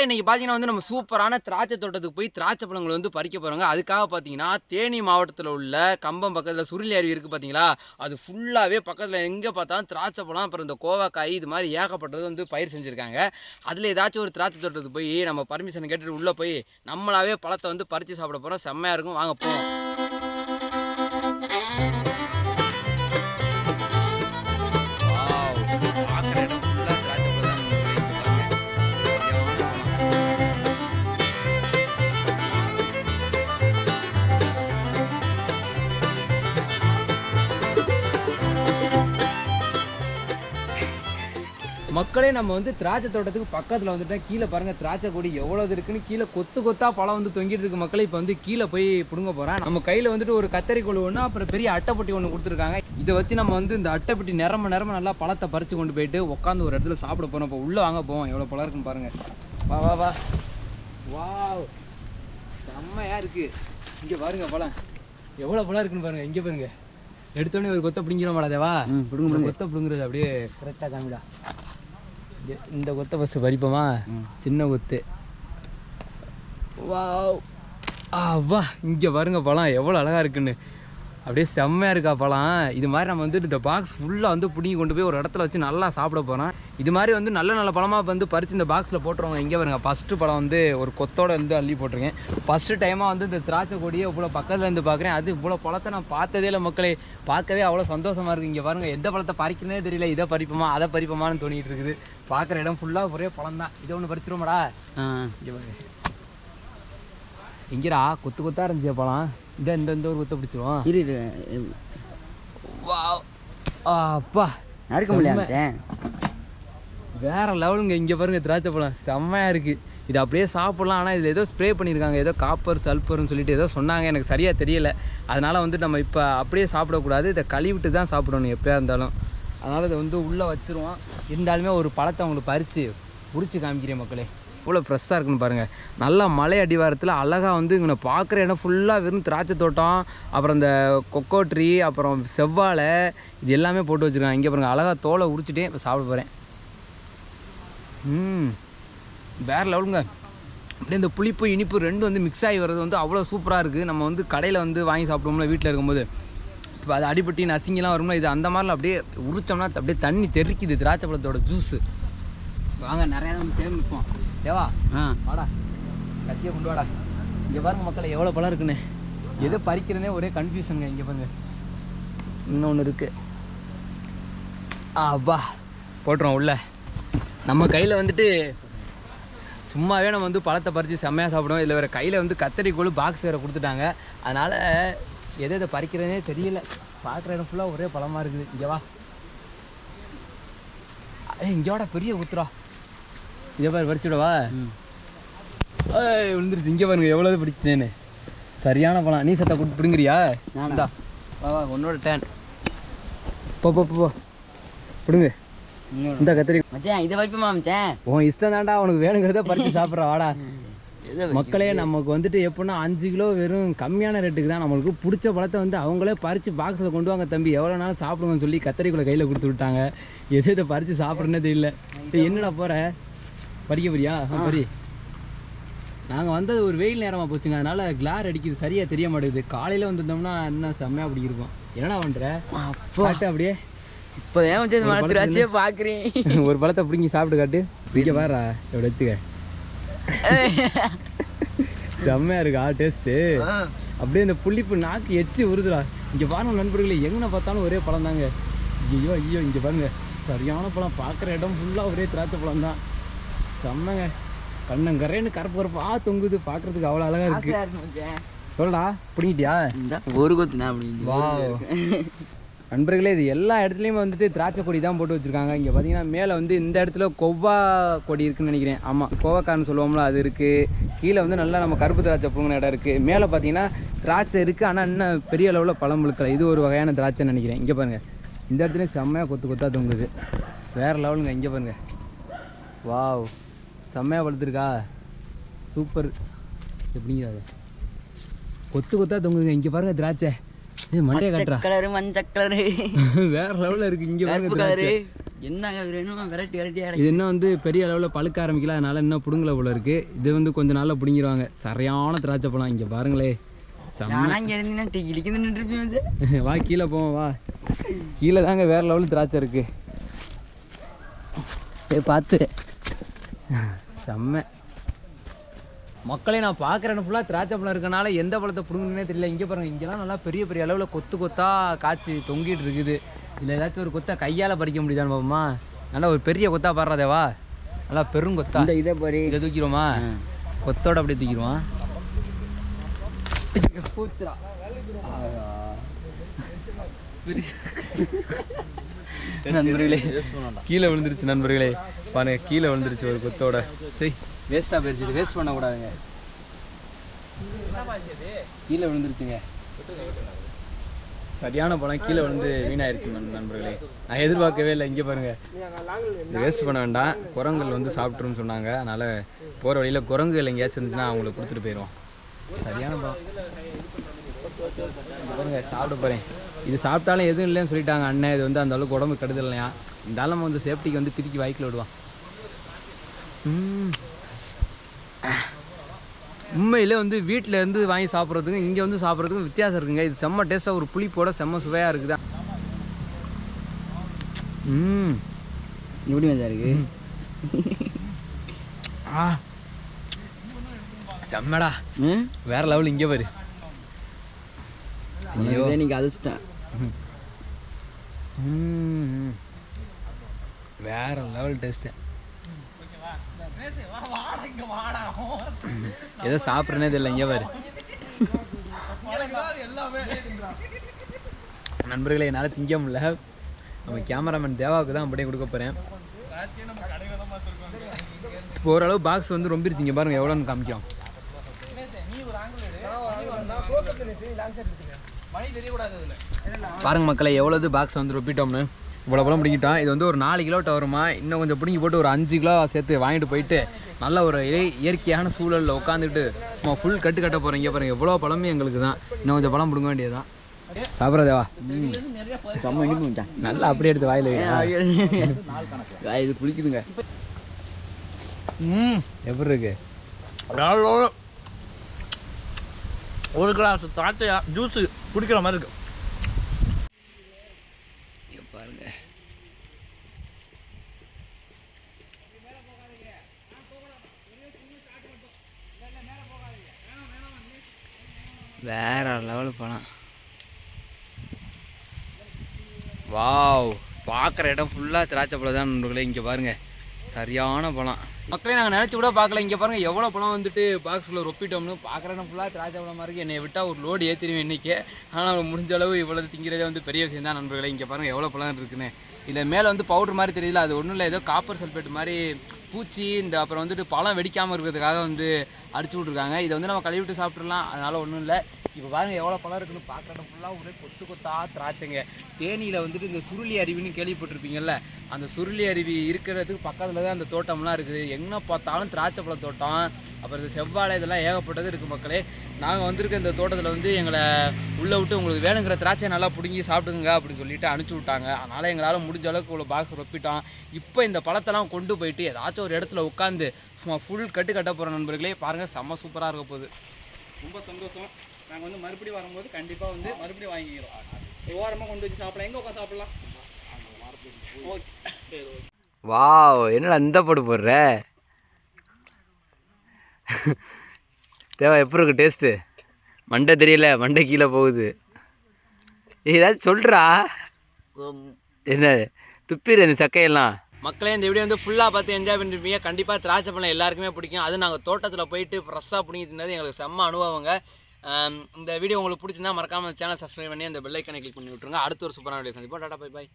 மக்களே இன்னைக்கு பார்த்தீங்கன்னா வந்து நம்ம சூப்பரான திராட்சை தோட்டத்துக்கு போய் திராட்சை பழங்களை வந்து பறிக்க போகிறாங்க அதுக்காக பார்த்தீங்கன்னா தேனி மாவட்டத்தில் உள்ள கம்பம் பக்கத்தில் சுருளி அருவி இருக்குது பார்த்தீங்களா அது ஃபுல்லாகவே பக்கத்தில் எங்கே பார்த்தாலும் திராட்சை பழம் அப்புறம் இந்த கோவாக்காய் இது மாதிரி ஏகப்பட்டது வந்து பயிர் செஞ்சுருக்காங்க. அதில் ஏதாச்சும் ஒரு திராட்சை தோட்டத்துக்கு போய் நம்ம பர்மிஷன் கேட்டுட்டு உள்ளே போய் நம்மளாவே பழத்தை வந்து பறித்து சாப்பிட போகிறோம் செம்மையாக இருக்கும். வாங்க போவோம். மக்களே நம்ம வந்து திராட்சை தோட்டத்துக்கு பக்கத்தில் வந்துட்டோம் கீழே பாருங்க திராட்சை கொடி எவ்வளவு இருக்குன்னு கீழே கொத்து கொத்தா பழம் வந்து தொங்கிட்டு இருக்கு மக்களே. இப்போ வந்து கீழே போய் பிடுங்க போகிறேன் நம்ம கையில் வந்துட்டு ஒரு கத்தரி கொழு ஒன்று அப்புறம் பெரிய அட்டைப்பட்டி ஒன்று கொடுத்துருக்காங்க. இதை வச்சு நம்ம வந்து இந்த அட்டைப்பட்டி நிறம நிறம நல்லா பழத்தை பறித்து கொண்டு போயிட்டு உட்காந்து ஒரு இடத்துல சாப்பிட போகிறோம் இப்போ உள்ளே வாங்க போவோம். எவ்வளோ பழம் இருக்குன்னு பாருங்க. வா வா வா. வாவ். செம்மையா இருக்கு. இங்கே பாருங்க பழம். எவ்வளோ பழம் இருக்குன்னு பாருங்க. இங்கே பாருங்க. எடுத்தோடனே ஒரு கொத்தை பிடிங்கிற மாட்டாதேவா பிடுங்க கொத்தை பிடுங்குறது அப்படியே கரெக்டாக காமிடா. இந்த கொத்தை ஃபஸ்ட்டு பறிப்போமா சின்ன கொத்து. வாவ். ஆ வா. இங்கே பாருங்க பழம். எவ்வளோ அழகாக இருக்குன்னு. அப்படியே செம்மையாக இருக்கா பழம் இது மாதிரி நம்ம வந்துட்டு இந்த பாக்ஸ் ஃபுல்லாக வந்து பிடிங்கி கொண்டு போய் ஒரு இடத்துல வச்சு நல்லா சாப்பிட போகிறோம் இது மாதிரி வந்து நல்ல நல்ல பழமாக வந்து பறித்து இந்த பாக்ஸில் போட்டுருவாங்க. இங்கே பாருங்க ஃபஸ்ட்டு பழம் வந்து ஒரு கொத்தோட இருந்து அள்ளி போட்டிருக்கேன். ஃபஸ்ட்டு டைமாக வந்து இந்த திராட்சை கொடியை இவ்வளோ பக்கத்தில் இருந்து பார்க்குறேன். அது இவ்வளோ பழத்தை நான் பார்த்ததே இல்லை மக்களே. பார்க்கவே அவ்வளோ சந்தோஷமாக இருக்குது இங்கே பாருங்க எந்த பழத்தை பறிக்கிறதே தெரியல. இதை பறிப்போமா அதை பறிப்போமான்னு தோணிட்டு இருக்குது. பார்க்குற இடம் ஃபுல்லாக ஒரே பழம் தான். இதை ஒன்று பறிச்சிருவோமாடா. இங்கே பாருங்க. எங்கடா கொத்து கொத்தா இருந்துச்சு பழம் இந்த இந்த இந்த ஒரு கொத்தை பிடிச்சிருவோம். இரு இரு. அப்பா. நறுக்க முடியாது வேற லெவலுங்க. இங்கே பாருங்க திராட்சை பழம். செம்மையாக இருக்குது இது அப்படியே சாப்பிடலாம். ஆனால் இதில் ஏதோ ஸ்ப்ரே பண்ணியிருக்காங்க ஏதோ காப்பர் சல்பர்னு சொல்லிட்டு ஏதோ சொன்னாங்க. எனக்கு சரியாக தெரியல. அதனால் வந்து நம்ம இப்போ அப்படியே சாப்பிடக்கூடாது. இதை கழுவிட்டு தான் சாப்பிடணும் எப்படியா இருந்தாலும். அதனால் இதை வந்து உள்ளே வச்சுருவோம். இருந்தாலுமே ஒரு பழத்தை உங்களுக்கு பறித்து பிடிச்சி காமிக்கிறேன் மக்களே. இவ்வளோ ஃப்ரெஷ்ஷாக இருக்குன்னு பாருங்கள் நல்லா மலை அடிவாரத்தில் அழகாக வந்து இங்கே பார்க்குற இடம் ஃபுல்லாக வெறும் திராட்சை தோட்டம் அப்புறம் இந்த கொக்கோ ட்ரீ அப்புறம் செவ்வாழை இது எல்லாமே போட்டு வச்சுருக்காங்க. இங்கே பாருங்கள் அழகாக தோலை உரிச்சிட்டே இப்போ சாப்பிட போகிறேன் ம் வேறு லெவலுங்க. அப்படியே இந்த புளிப்பு இனிப்பு ரெண்டும் வந்து மிக்ஸ் ஆகி வர்றது வந்து அவ்வளோ சூப்பராக இருக்குது நம்ம வந்து கடையில் வந்து வாங்கி சாப்பிடுவோம்ல வீட்டில் இருக்கும்போது. இப்போ அது அடிபட்டி நசிங்கெல்லாம் வரும்ல இது அந்த மாதிரிலாம் அப்படியே உரிச்சோம்னா அப்படியே தண்ணி தெறிக்குது திராட்சை பழத்தோட ஜூஸு வாங்க நிறையா வந்து சேர்ந்து நிற்போம். ஏவா ஆ. வாடா. கத்தியை கொண்டு வாடா. இங்கே பாருங்க மக்களை எவ்வளோ பழம் இருக்குன்னு. எதை பறிக்கிறனே ஒரே கன்ஃபியூஷனுங்க இங்கே பாருங்க. இன்னொன்று இருக்குது ஆப்பா போட்டுருவோம் உள்ள. நம்ம கையில் வந்துட்டு சும்மாவே நம்ம வந்து பழத்தை பறித்து செம்மையாக சாப்பிடுவோம். இதில் வேறு கையில் வந்து கத்தரி கோல் பாக்ஸ் வேறு கொடுத்துட்டாங்க. அதனால் எதை எதை பறிக்கிறதே தெரியல. பார்க்குற இடம் ஃபுல்லாக ஒரே பழமாக இருக்குது. இங்கே வா. ஏய் இங்கே வாடா பெரிய ஊத்துறா. இதை பாரு பறிச்சுடவா ஏய் விழுந்துருச்சு. இங்கே பாருங்க எவ்வளோ பிடிச்சேன்னு சரியான பழம் நீ சத்தா கொடுத்து பிடுங்குறியா? நானா? இந்தா. வா வா உன்னோட டேன் போ போ போ, பிடுங்க. இந்த கத்திரி. மச்சான் இதை வைப்போமா மச்சான்? உன் இஷ்டம் தான்டா உனக்கு வேணுங்கிறத பறித்து சாப்பிட்ற வாடா. மக்களே நமக்கு வந்துட்டு எப்படின்னா அஞ்சு கிலோ வெறும் கம்மியான ரேட்டுக்கு தான் நம்மளுக்கு பிடிச்ச பழத்தை வந்து அவங்களே பறித்து பாக்ஸில் கொண்டு வாங்க தம்பி. எவ்வளோ நாள் சாப்பிடுவோம்னு சொல்லி கத்தரிக்குள்ள கையில் கொடுத்து விட்டாங்க. எது இதை பறித்து சாப்பிட்றனே தெரியல. என்னடா போகிற பறிக்க போறியா? சரி. நாங்கள் வந்தது ஒரு வெயில் நேரமாக போச்சுங்க. அதனால கிளார் அடிக்குது. சரியாக தெரிய மாட்டேங்குது. காலையில் வந்திருந்தோம்னா இன்னும் செம்மையாக அப்படி இருக்கும் என்னடா பண்ணுற காட்டு அப்படியே இந்த மலை திராட்சையே பார்க்குறேன் ஒரு பழத்தை பிடிங்கி சாப்பிட்டு காட்டு. இங்கே பாரா இப்படி வச்சுக்க. செம்மையா இருக்கா டேஸ்ட்டு அப்படியே இந்த புளிப்பு நாக்கு எச்சு உருதுடா. இங்கே பாருங்க நண்பர்களே எங்கே பார்த்தாலும் ஒரே பழம் தாங்க ஐயோ ஐயோ இங்கே பாருங்க. சரியான பழம். பார்க்குற இடம் ஃபுல்லாக ஒரே திராட்சை பழம் தான் செம்மங்க. கண்ணங்கரேன்னு கருப்பு கருப்பா தொங்குது. பார்க்கறதுக்கு அவ்வளோ அழகா இருக்கு. சொல்டா பிடிங்கிட்டியா? இந்த ஒரு கொத்து நான் வாவ். நண்பர்களே இது எல்லா இடத்துலையும் வந்துட்டு திராட்சை கொடி தான் போட்டு வச்சுருக்காங்க. இங்கே பார்த்தீங்கன்னா மேலே வந்து இந்த இடத்துல கொவ்வா கொடி இருக்குன்னு நினைக்கிறேன். ஆமாம் கோவக்கான்னு சொல்லுவோம்ல அது இருக்குது கீழே வந்து நல்லா நம்ம கருப்பு திராட்சை புழுங்கின இடம் இருக்குது மேலே பார்த்தீங்கன்னா திராட்சை இருக்குது ஆனால் இன்னும் பெரிய அளவில் பழம் முழுக்கல. இது ஒரு வகையான திராட்சைன்னு நினைக்கிறேன். இங்கே பாருங்கள் இந்த இடத்துலையும் செம்மையாக கொத்து கொத்தா தொங்குது. வேறு லெவலுங்க இங்கே பாருங்கள் வாவ். செம்மையாக பழுத்துருக்கா சூப்பர். எப்படிங்க அது கொத்து கொத்தா தொங்குங்க இங்கே பாருங்க திராட்சை. மண்டையை காட்டுறா. கலரு மஞ்சள் கலரு வேற லெவலில் இருக்கு. இங்கே பாருங்க கலரு என்னங்க வேணுமா வெரைட்டி வெரைட்டியாக இது இன்னும் வந்து பெரிய அளவில் பழுக்க ஆரம்பிக்கல. அதனால இன்னும் பிடுங்கல போல இருக்கு. இது வந்து கொஞ்ச நாள்ல பிடுங்கிடுவாங்க சரியான திராட்சை பழம். இங்கே பாருங்களே. வா கீழே போவோம் வா. கீழே தாங்க வேற லெவலில் திராட்சை இருக்கு. ஏ பார்த்து செம்ம. மக்களே நான் பார்க்குற இடம் ஃபுல்லாக திராட்சை பழம் இருக்கனால எந்த பழத்தை பிடுங்கணுன்னே தெரியல. இங்கே பாருங்க இங்கெல்லாம் நல்லா பெரிய பெரிய அளவில் கொத்து கொத்தா காய்ச்சி தொங்கிட்டு இருக்குது. இதில் ஏதாச்சும் ஒரு கொத்தை கையால் பறிக்க முடியுதான்னு பாப்போமா? நல்லா ஒரு பெரிய கொத்தா பாடுறதேவா நல்லா பெருங்கொத்தா இந்த இதை பாரு. இதை தூக்கிடுவோமா? கொத்தோட அப்படியே தூக்கிடுவான் பூச்சுடா. நண்பர்களே கீழே விழுந்துருச்சு நண்பர்களே. பாருங்க கீழே விழுந்துருச்சு ஒரு கொத்தோட. சரி வேஸ்ட்டாக போயிருச்சு வேஸ்ட் பண்ணக்கூடாதுங்க. கீழே விழுந்துருச்சுங்க. சரியான பழம் கீழே விழுந்து வீணாயிருச்சு நண்- நண்பர்களே. நான் எதிர்பார்க்கவே இல்லை இங்கே பாருங்க. வேஸ்ட் பண்ண வேண்டாம். குரங்குகள் வந்து சாப்பிட்ருன்னு சொன்னாங்க. அதனால் போகிற வழியில் குரங்குகள் எங்கேயாச்சும் இருந்துச்சுன்னா அவங்களுக்கு கொடுத்துட்டு போயிடுவோம். சரியான இங்க பாருங்க சாப்பிட போகிறேன் இது சாப்பிட்டாலும் எதுவும் இல்லைன்னு சொல்லிட்டாங்க அண்ணன் இது வந்து அந்த அளவுக்கு உடம்பு கெடுதல் இல்லையா? இந்த ஆள் நம்ம வந்து சேஃப்டிக்கு வந்து பிரிக்கி வாய்க்கில் விடுவான் ம். உண்மையிலே வந்து வீட்டில் இருந்து வாங்கி சாப்பிட்றதுக்கும் இங்கே வந்து சாப்பிட்றதுக்கும் வித்தியாசம் இருக்குங்க. இது செம்ம டேஸ்ட்டாக ஒரு புளிப்போட செம்ம சுவையாக இருக்குதா? ம். எப்படி மச்சா இருக்கு? ஆ. செம்மடா. ம்? வேற லெவல் இங்கே பாரு. ஐயோ. இதே நீங்க அதிர்ஷ்டம். வேற லெவல் டேஸ்ட்டு ஏதோ சாப்பிட்றனே தெரியல இங்கே பாரு. நண்பர்களே என்னால் திங்க முடியல. நம்ம கேமராமேன் தேவாவுக்கு தான் அப்படியே கொடுக்க போகிறேன் ஓரளவு பாக்ஸ் வந்து ரொம்பிருச்சு இங்கே பாருங்க எவ்வளோன்னு காமிக்கும். பாருங்க மக்களை எவ்வளோது பாக்ஸ் வந்து ரொப்பிட்டோம்னு. இவ்வளோ பழம் பிடிக்கிட்டோம் இது வந்து ஒரு நாலு கிலோட்ட வருமா இன்னும் கொஞ்சம் பிடிங்கி போட்டு ஒரு அஞ்சு கிலோ சேர்த்து வாங்கிட்டு போயிட்டு நல்ல ஒரு இய- இயற்கையான சூழலில் உட்காந்துட்டு சும்மா ஃபுல் கட்டு கட்ட போகிறோம் இங்கே பாருங்க எவ்வளோ பழமே எங்களுக்கு தான். இன்னும் கொஞ்சம் பழம் பிடுங்க வேண்டியதுதான். சாப்பிட்றதேவா நல்லா அப்படியே எடுத்து வாயில் இது புளிக்குதுங்க ம். எப்படி இருக்கு? ஒரு கிளாஸ் திராட்சை ஜூஸ் குடிக்கிற மாதிரி இருக்கு. பாருங்க. வேற லெவலு பழம் வாவ் பார்க்குற இடம் ஃபுல்லாக திராட்சை பழம் தான் நண்பர்களே இங்கே பாருங்கள் சரியான பழம். மக்களே நாங்கள் நினச்சி கூட பார்க்கல. இங்கே பாருங்கள் எவ்வளோ பழம் வந்துட்டு பாக்ஸில் ரொப்பிட்டோம்னு. பார்க்குறேன் ஃபுல்லாக திராட்சை பழமாக இருக்குது என்னை விட்டால் ஒரு லோடு ஏற்றிடுவேன் இன்றைக்கி ஆனால் முடிஞ்ச அளவு இவ்வளோ திங்கிறதே வந்து பெரிய விஷயம் தான் நண்பர்களே. இங்கே பாருங்கள் எவ்வளோ பழம் இருக்குன்னு. இதில் மேலே வந்து பவுடர் மாதிரி தெரியல அது ஒன்றும் இல்லை. ஏதோ காப்பர் சல்ஃபேட் மாதிரி பூச்சி இந்த அப்புறம் வந்துட்டு பழம் வெடிக்காமல் இருக்கிறதுக்காக வந்து அடிச்சு விட்ருக்காங்க இதை வந்து நம்ம கழுவி விட்டு சாப்பிட்றலாம் அதனால் ஒன்றும் இல்லை. இப்போ பாருங்க எவ்வளோ பழம் இருக்குன்னு பார்க்கறது ஃபுல்லாக ஒரே கொத்து கொத்தா திராட்சைங்க. தேனியில் வந்துட்டு இந்த சுருளி அருவின்னு கேள்விப்பட்டிருப்பீங்கல்ல அந்த சுருளி அருவி இருக்கிறதுக்கு பக்கத்தில் தான் அந்த தோட்டம்லாம் இருக்குது. எங்கே பார்த்தாலும் திராட்சை பழ தோட்டம் அப்புறம் இந்த செவ்வாழை இதெல்லாம் ஏகப்பட்டது இருக்குது மக்களே. நாங்கள் வந்திருக்க இந்த தோட்டத்தில் வந்து எங்களை உள்ளே விட்டு உங்களுக்கு வேணுங்கிற திராட்சையை நல்லா பிடுங்கி சாப்பிடுங்க அப்படின்னு சொல்லிட்டு அனுப்பிச்சி விட்டாங்க. அதனால் எங்களால் முடிஞ்ச அளவுக்கு இவ்வளோ பாக்ஸ் ரொப்பிட்டோம். இப்போ இந்த பழத்தெல்லாம் கொண்டு போயிட்டு ஏதாச்சும் ஒரு இடத்துல உட்காந்து சும்மா ஃபுல் கட்டு கட்ட போகிற நண்பர்களே பாருங்கள் செம்ம சூப்பராக இருக்க போகுது. ரொம்ப சந்தோஷம். நாங்கள் வந்து மறுபடியும் வரும்போது கண்டிப்பாக வந்து மறுபடியும் வாங்கிக்கிறோம். ஓரமாக கொண்டு வச்சு சாப்பிடலாம். எங்கே உட்காந்து சாப்பிடலாம்? ஓகே சரி ஓகே வாவ் என்னடா இந்த போட்டு போடுற? தேவா எப்படி இருக்கு டேஸ்ட்டு மண்டை தெரியல மண்டை கீழே போகுது. ஏதாச்சும் சொல்கிறா என்ன துப்பிடு அந்த சக்கையெல்லாம். மக்களே இந்த வீடியோ வந்து ஃபுல்லாக பார்த்து என்ஜாய் பண்ணிருப்பீங்க. கண்டிப்பாக திராட்சை பழம் எல்லாருக்குமே பிடிக்கும். அது நாங்கள் தோட்டத்தில் போயிட்டு ஃப்ரெஷ்ஷாக பிடிங்கி தின்னது எங்களுக்கு செம்ம அனுபவங்க. இந்த வீடியோ உங்களுக்கு பிடிச்சிருந்தா மறக்காமல் சேனல் சப்ஸ்கிரைப் பண்ணி அந்த பெல்லைக்கனை கிளிக் பண்ணி விட்ருங்க அடுத்த ஒரு சூப்பரான வீடியோ சந்திப்போம். Tata bye bye